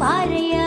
பாறைய